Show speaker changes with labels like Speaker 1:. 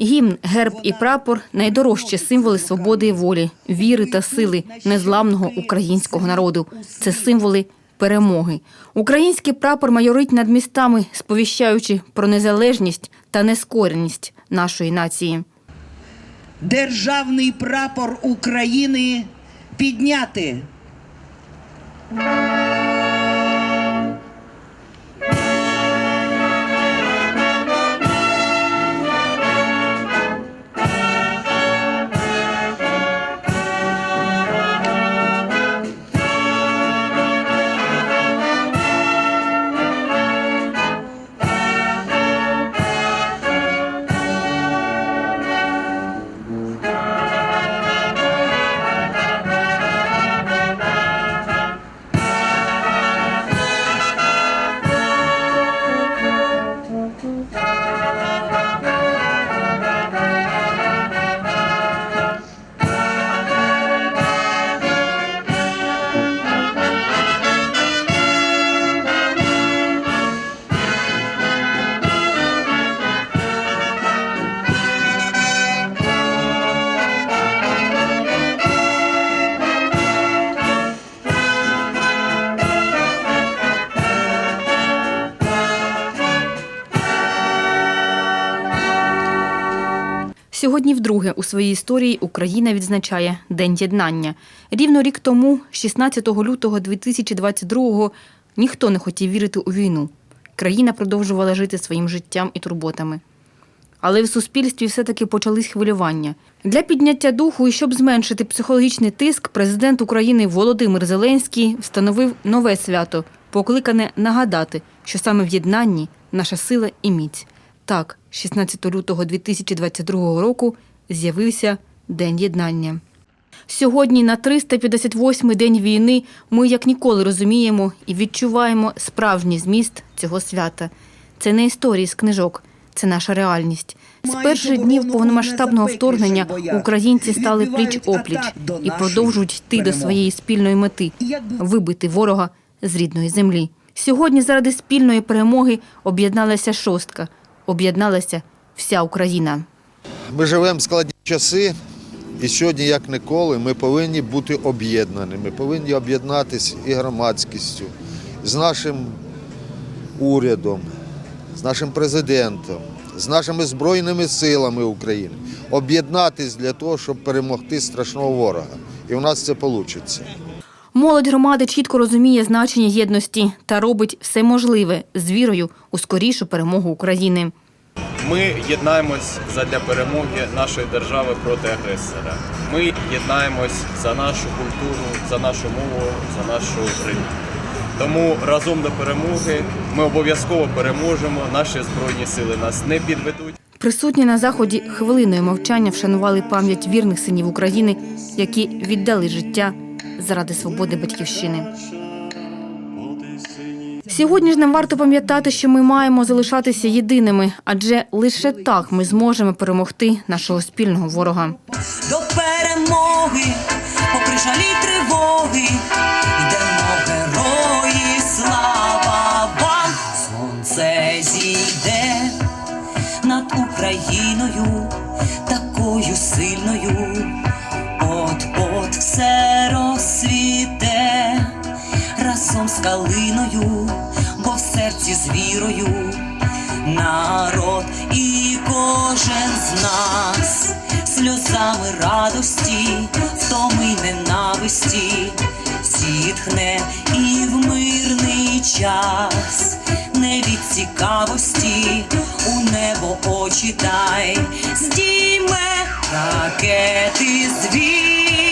Speaker 1: Гімн, герб і прапор найдорожчі символи свободи і волі, віри та сили незламного українського народу. Це символи перемоги. Український прапор майорить над містами, сповіщаючи про незалежність та нескореність нашої нації.
Speaker 2: Державний прапор України підняти.
Speaker 1: Сьогодні вдруге у своїй історії Україна відзначає День єднання. Рівно рік тому, 16 лютого 2022-го, ніхто не хотів вірити у війну. Країна продовжувала жити своїм життям і турботами. Але в суспільстві все-таки почались хвилювання. Для підняття духу і щоб зменшити психологічний тиск, президент України Володимир Зеленський встановив нове свято, покликане нагадати, що саме в єднанні наша сила і міць. Так, 16 лютого 2022 року з'явився День єднання. Сьогодні, на 358-й день війни, ми як ніколи розуміємо і відчуваємо справжній зміст цього свята. Це не історії з книжок, це наша реальність. З перших днів повномасштабного вторгнення українці стали пліч опліч і продовжують йти до своєї спільної мети вибити ворога з рідної землі. Сьогодні заради спільної перемоги об'єдналася шостка, об'єдналася вся Україна.
Speaker 3: Ми живемо в складні часи, і сьогодні, як ніколи, ми повинні бути об'єднані. Ми повинні об'єднатися і громадськістю, з нашим урядом, з нашим президентом, з нашими Збройними силами України. Об'єднатись для того, щоб перемогти страшного ворога. І у нас це вийде.
Speaker 1: Молодь громади чітко розуміє значення єдності та робить все можливе з вірою у скорішу перемогу України.
Speaker 4: Ми єднаємось задля перемоги нашої держави проти агресора. Ми єднаємось за нашу культуру, за нашу мову, за нашу релігію. Тому разом до перемоги ми обов'язково переможемо. Наші збройні сили нас не підведуть.
Speaker 1: Присутні на заході хвилиною мовчання вшанували пам'ять вірних синів України, які віддали життя заради свободи батьківщини. Сьогодні ж нам варто пам'ятати, що ми маємо залишатися єдиними, адже лише так ми зможемо перемогти нашого спільного ворога.
Speaker 5: до перемоги, попри жалі тривоги, йдемо герої, слава вам, сонце зійде над Україною, такою сильною, от от все розсвіте разом з калиною, бо в серці з вірою народ. І кожен з нас сльозами радості, втоми ненависті, зітхне і в мирний час, не від цікавості у небо очі дай, здійме ракети звір.